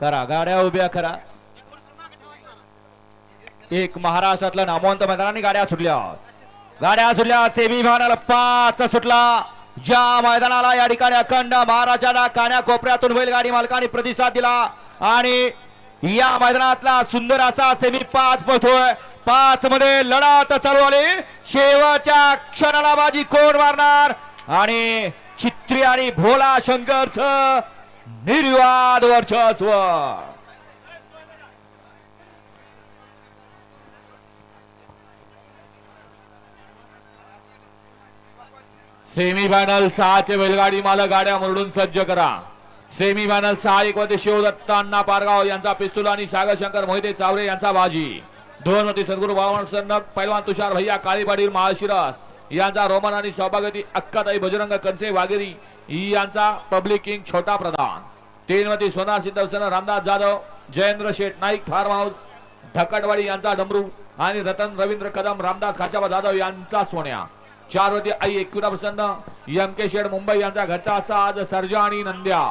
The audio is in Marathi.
करा गाड्या उभ्या करा. एक महाराष्ट्रातल्या नामवंत मैदानाने गाड्या सुटल्या. गाड्या सुटल्या सेमी फायनल पाच सुटला. ज्या मैदानाला या ठिकाणी अखंड महाराजाला कान्या कोपऱ्यातून बैलगाडी मालकाने प्रतिसाद दिला आणि या मैदानातला सुंदर असा सेमी पाच पळतोय पाच मध्ये लढत चालू आली शेवटच्या क्षणाला बाजी कोण मारणार? आणि चित्री आणि भोला शंकरचं निर्वाद वर्चस्व सेमी फायनल सहाचे बैलगाडी मालक गाड्या मुरडून सज्ज करा. सेमी फायनल सहा एक मध्ये शिवदत्त अण्णा पारगाव यांचा पिस्तूल आणि सागर शंकर मोहिते चावरे यांचा बाजी. दोन मध्ये सद्गुरू बावन पैलवान तुषार भैया काळीपाडील महाशिरस यांचा रोमन आणि सौभाग्यवती अक्काताई बजरंग कनसे वाघेरी यांचा पब्लिक किंग छोटा प्रधान. तीनवती सोना सिद्धवसन रामदास जाधव जयेंद्र शेठ नाईक फार्म हाऊस ढकटवाडी यांचा डमरू आणि रतन रवींद्र कदम रामदास खाशाबा जाधव यांचा सोन्या. चारवती आई एकविरा प्रसन्न यम के शेठ मुंबई यांचा घरचा साज सर्जा आणि नंद्या.